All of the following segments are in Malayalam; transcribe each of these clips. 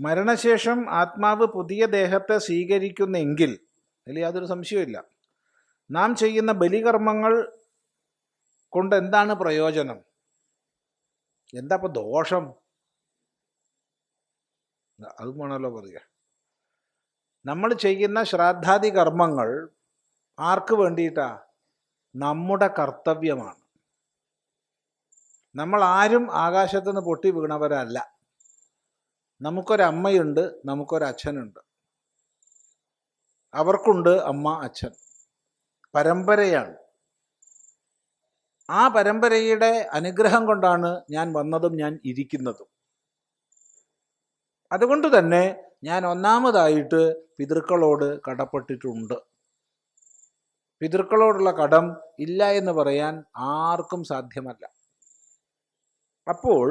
മരണശേഷം ആത്മാവ് പുതിയ ദേഹത്തെ സ്വീകരിക്കുന്നെങ്കിൽ അതിൽ യാതൊരു സംശയമില്ല നാം ചെയ്യുന്ന ബലികർമ്മങ്ങൾ കൊണ്ട് എന്താണ് പ്രയോജനം? എന്താ ഇപ്പൊ ദോഷം? അതും വേണമല്ലോ പറയുക നമ്മൾ ചെയ്യുന്ന ശ്രാദ്ധാദി കർമ്മങ്ങൾ ആർക്ക് വേണ്ടിയിട്ടാ? നമ്മുടെ കർത്തവ്യമാണ്. നമ്മൾ ആരും ആകാശത്തുനിന്ന് പൊട്ടി വീണവരല്ല. നമുക്കൊരമ്മയുണ്ട് നമുക്കൊരച്ഛനുണ്ട്. അവർക്കുണ്ട് അമ്മ അച്ഛൻ. പരമ്പരയാണ്. ആ പരമ്പരയുടെ അനുഗ്രഹം കൊണ്ടാണ് ഞാൻ വന്നതും ഞാൻ ഇരിക്കുന്നതും. അതുകൊണ്ട് തന്നെ ഞാൻ ഒന്നാമതായിട്ട് പിതൃക്കളോട് കടപ്പെട്ടിട്ടുണ്ട്. പിതൃക്കളോടുള്ള കടം ഇല്ല എന്ന് പറയാൻ ആർക്കും സാധ്യമല്ല. അപ്പോൾ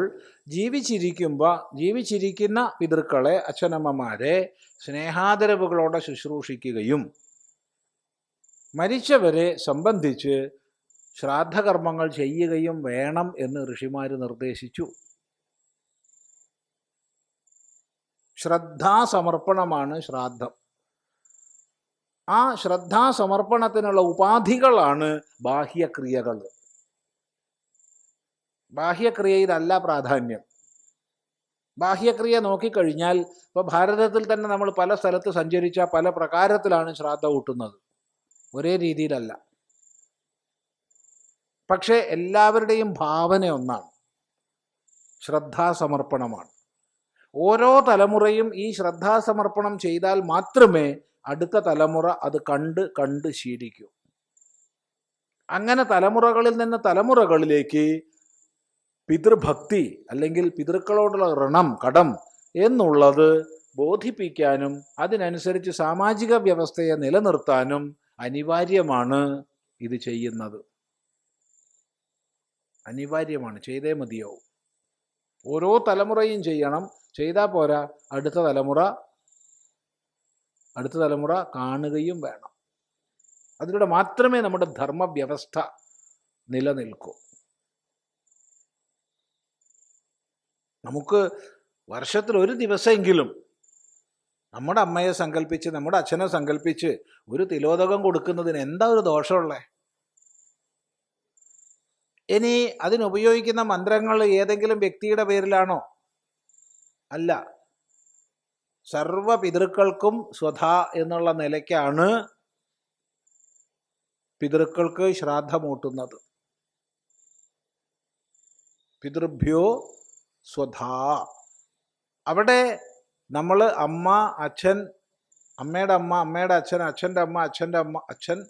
ജീവിച്ചിരിക്കുമ്പോൾ ജീവിച്ചിരിക്കുന്ന പിതൃക്കളെ അച്ഛനമ്മമാരെ സ്നേഹാദരവുകളോടെ ശുശ്രൂഷിക്കുകയും മരിച്ചവരെ സംബന്ധിച്ച് ശ്രാദ്ധകർമ്മങ്ങൾ ചെയ്യുകയും വേണം എന്ന് ഋഷിമാർ നിർദ്ദേശിച്ചു. ശ്രദ്ധാസമർപ്പണമാണ് ശ്രാദ്ധം. ആ ശ്രദ്ധാസമർപ്പണത്തിനുള്ള ഉപാധികളാണ് ബാഹ്യക്രിയകൾ ബാഹ്യക്രിയയിലല്ല പ്രാധാന്യം. ബാഹ്യക്രിയ നോക്കിക്കഴിഞ്ഞാൽ ഇപ്പോൾ ഭാരതത്തിൽ തന്നെ നമ്മൾ പല സ്ഥലത്ത് സഞ്ചരിച്ച പല പ്രകാരത്തിലാണ് ശ്രാദ്ധ ഊട്ടുന്നത് ഒരേ രീതിയിലല്ല. പക്ഷേ എല്ലാവരുടെയും ഭാവന ഒന്നാണ്. ശ്രദ്ധാസമർപ്പണമാണ്. ഓരോ തലമുറയും ഈ ശ്രദ്ധാസമർപ്പണം ചെയ്താൽ മാത്രമേ അടുത്ത തലമുറ അത് കണ്ട് കണ്ട് ശീലിക്കൂ. അങ്ങനെ തലമുറകളിൽ നിന്ന് തലമുറകളിലേക്ക് പിതൃഭക്തി അല്ലെങ്കിൽ പിതൃക്കളോടുള്ള ഋണം കടം എന്നുള്ളത് ബോധിപ്പിക്കാനും അതിനനുസരിച്ച് സാമാജിക വ്യവസ്ഥയെ നിലനിർത്താനും അനിവാര്യമാണ് ഇത് ചെയ്യുന്നത്. അനിവാര്യമാണ്. ചെയ്തേ മതിയോ ഓരോ തലമുറയും ചെയ്യണം. ചെയ്താൽ പോരാ. അടുത്ത തലമുറ അടുത്ത തലമുറ കാണുകയും വേണം. അതിലൂടെ മാത്രമേ നമ്മുടെ ധർമ്മവ്യവസ്ഥ നിലനിൽക്കൂ. നമുക്ക് വർഷത്തിൽ ഒരു ദിവസമെങ്കിലും നമ്മുടെ അമ്മയെ സങ്കല്പിച്ച് നമ്മുടെ അച്ഛനെ സങ്കല്പിച്ച് ഒരു തിലോദകം കൊടുക്കുന്നതിന് എന്താ ഒരു ദോഷമുള്ളേ? ഇനി അതിനുപയോഗിക്കുന്ന മന്ത്രങ്ങൾ ഏതെങ്കിലും വ്യക്തിയുടെ പേരിലാണോ? അല്ല. സർവ പിതൃക്കൾക്കും സ്വധ എന്നുള്ള നിലയ്ക്കാണ് പിതൃക്കൾക്ക് ശ്രാദ്ധമൂട്ടുന്നത്. പിതൃഭ്യോ സ്വധാ. അവിടെ നമ്മൾ അമ്മ അച്ഛൻ അമ്മയുടെ അമ്മ അമ്മയുടെ അച്ഛൻ അച്ഛന്റെ അമ്മ അച്ഛന്റെ അമ്മ അച്ഛൻ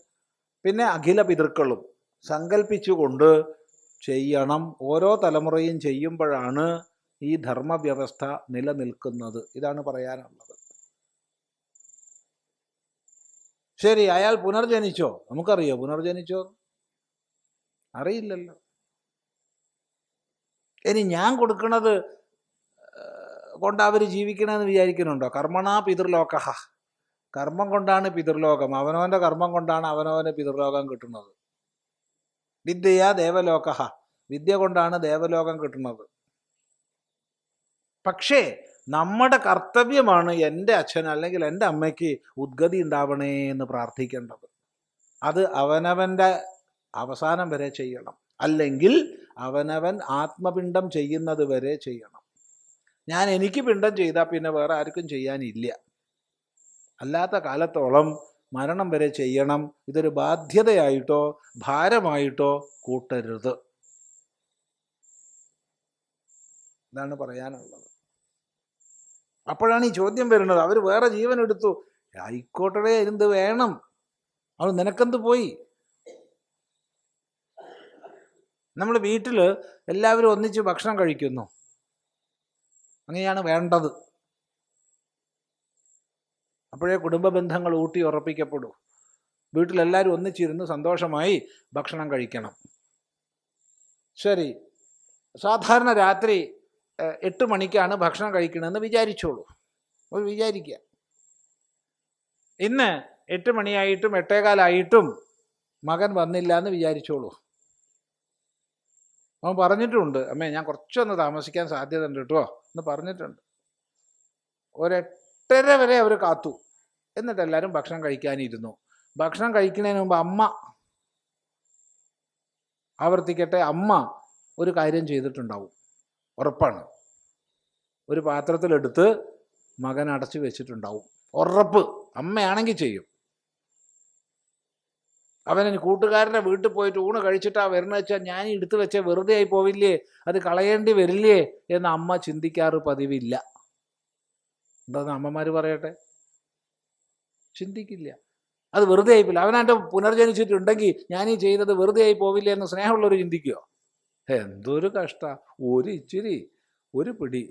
പിന്നെ അഖില പിതൃക്കളും സങ്കല്പിച്ചുകൊണ്ട് ചെയ്യണം. ഓരോ തലമുറയും ചെയ്യുമ്പോഴാണ് ഈ ധർമ്മവ്യവസ്ഥ നിലനിൽക്കുന്നത്. ഇതാണ് പറയാനുള്ളത്. ശരി അയാൾ പുനർജനിച്ചോ? നമുക്കറിയോ പുനർജനിച്ചോ അറിയില്ലല്ലോ. ഇനി ഞാൻ കൊടുക്കുന്നത് കൊണ്ട് അവർ ജീവിക്കണമെന്ന് വിചാരിക്കുന്നുണ്ടോ? കർമ്മണാ പിതൃലോക കർമ്മം കൊണ്ടാണ് പിതൃലോകം. അവനവന്റെ കർമ്മം കൊണ്ടാണ് അവനവന് പിതൃലോകം കിട്ടുന്നത്. വിദ്യയാ ദേവലോക വിദ്യ കൊണ്ടാണ് ദേവലോകം കിട്ടുന്നത്. പക്ഷേ നമ്മുടെ കർത്തവ്യമാണ് എന്റെ അച്ഛൻ അല്ലെങ്കിൽ എന്റെ അമ്മയ്ക്ക് ഉദ്ഗതി ഉണ്ടാവണേ എന്ന് പ്രാർത്ഥിക്കേണ്ടത്. അത് അവനവന്റെ അവസാനം വരെ ചെയ്യണം. അല്ലെങ്കിൽ അവനവൻ ആത്മപിണ്ഡം ചെയ്യുന്നത് വരെ ചെയ്യണം. ഞാൻ എനിക്ക് പിണ്ഡം ചെയ്താൽ പിന്നെ വേറെ ആർക്കും ചെയ്യാനില്ല. അല്ലാത്ത കാലത്തോളം മരണം വരെ ചെയ്യണം. ഇതൊരു ബാധ്യതയായിട്ടോ ഭാരമായിട്ടോ കൂട്ടരുത്. ഇതാണ് പറയാനുള്ളത്. അപ്പോഴാണ് ഈ ചോദ്യം വരുന്നത്. അവർ വേറെ ജീവൻ എടുത്തു ആയിക്കോട്ടെ എന്ത് വേണം? അവൾ നിനക്കെന്ത് പോയി? നമ്മൾ വീട്ടിൽ എല്ലാവരും ഒന്നിച്ച് ഭക്ഷണം കഴിക്കുന്നു. അങ്ങനെയാണ് വേണ്ടത്. അപ്പോഴേ കുടുംബ ബന്ധങ്ങൾ ഊട്ടി ഉറപ്പിക്കപ്പെടൂ. വീട്ടിലെല്ലാവരും ഒന്നിച്ചിരുന്ന് സന്തോഷമായി ഭക്ഷണം കഴിക്കണം. ശരി. സാധാരണ രാത്രി എട്ട് മണിക്കാണ് ഭക്ഷണം കഴിക്കണമെന്ന് വിചാരിച്ചോളൂ. ഒരു വിചാരിക്കുക. ഇന്ന് എട്ട് മണിയായിട്ടും എട്ടേകാലായിട്ടും മകൻ വന്നില്ല എന്ന് വിചാരിച്ചോളൂ. അവൻ പറഞ്ഞിട്ടുണ്ട് അമ്മേ ഞാൻ കുറച്ചൊന്ന് താമസിക്കാൻ സാധ്യത ഉണ്ട് കേട്ടോ എന്ന് പറഞ്ഞിട്ടുണ്ട്. ഒരെട്ടര വരെ അവർ കാത്തു. എന്നിട്ട് എല്ലാവരും ഭക്ഷണം കഴിക്കാനിരുന്നു. ഭക്ഷണം കഴിക്കുന്നതിന് മുമ്പ് അമ്മ ആവർത്തിക്കട്ടെ അമ്മ ഒരു കാര്യം ചെയ്തിട്ടുണ്ടാവും ഉറപ്പാണ്. ഒരു പാത്രത്തിലെടുത്ത് മകൻ അടച്ചു വെച്ചിട്ടുണ്ടാവും. ഉറപ്പ്. അമ്മയാണെങ്കിൽ ചെയ്യും. അവന് കൂട്ടുകാരന്റെ വീട്ടിൽ പോയിട്ട് ഊണ് കഴിച്ചിട്ടാ വരുന്ന വെച്ചാൽ ഞാൻ എടുത്തു വെച്ച വെറുതെ ആയി പോവില്ലേ? അത് കളയേണ്ടി വരില്ലേ? എന്ന് അമ്മ ചിന്തിക്കാറ് പതിവില്ല. എന്താന്ന് അമ്മമാർ പറയട്ടെ? ചിന്തിക്കില്ല. അത് വെറുതെ ആയി പോയില്ല അവനാന്റെ പുനർജനിച്ചിട്ടുണ്ടെങ്കിൽ ഞാൻ ഈ ചെയ്തത് വെറുതെ ആയി പോവില്ല എന്ന് സ്നേഹമുള്ളവർ ചിന്തിക്കുമോ എന്തൊരു കഷ്ട. ഒരു ഇച്ചിരി ഒരു പിടി.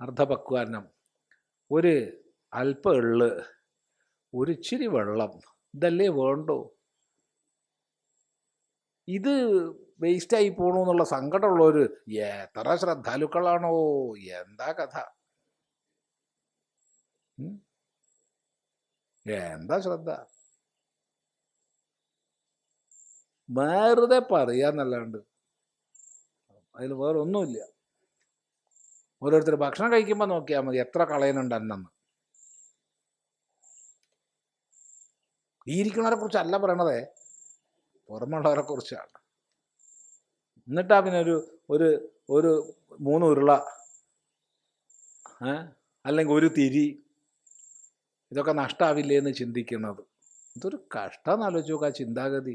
അർദ്ധപക്വാനം ഒരു അല്പ എള്ള്. ഒരു ഇച്ചിരി വെള്ളം. ഇതല്ലേ വേണ്ടോ? ഇത് വേസ്റ്റായി പോണു എന്നുള്ള സങ്കടമുള്ളവർ എത്ര ശ്രദ്ധാലുക്കളാണോ? എന്താ കഥ? എന്താ ശ്രദ്ധ? വെറുതെ പറയാന്നല്ലാണ്ട്. അതിൽ വേറെ ഒന്നുമില്ല ഓരോരുത്തർ ഭക്ഷണം കഴിക്കുമ്പോൾ നോക്കിയാൽ മതി എത്ര കളയുന്നുണ്ട് അന്നെന്ന്. ഈ ഇരിക്കുന്നവരെ കുറിച്ചല്ല പറയണതേ. പുറമുള്ളവരെ കുറിച്ചാണ്. എന്നിട്ടാ പിന്നെ ഒരു ഒരു ഒരു മൂന്ന് ഉരുള അല്ലെങ്കിൽ ഒരു തിരി. ഇതൊക്കെ നഷ്ടാവില്ലേ എന്ന് ചിന്തിക്കുന്നത് ഇതൊരു കഷ്ടം എന്നാലോചിച്ച് നോക്കുക ചിന്താഗതി.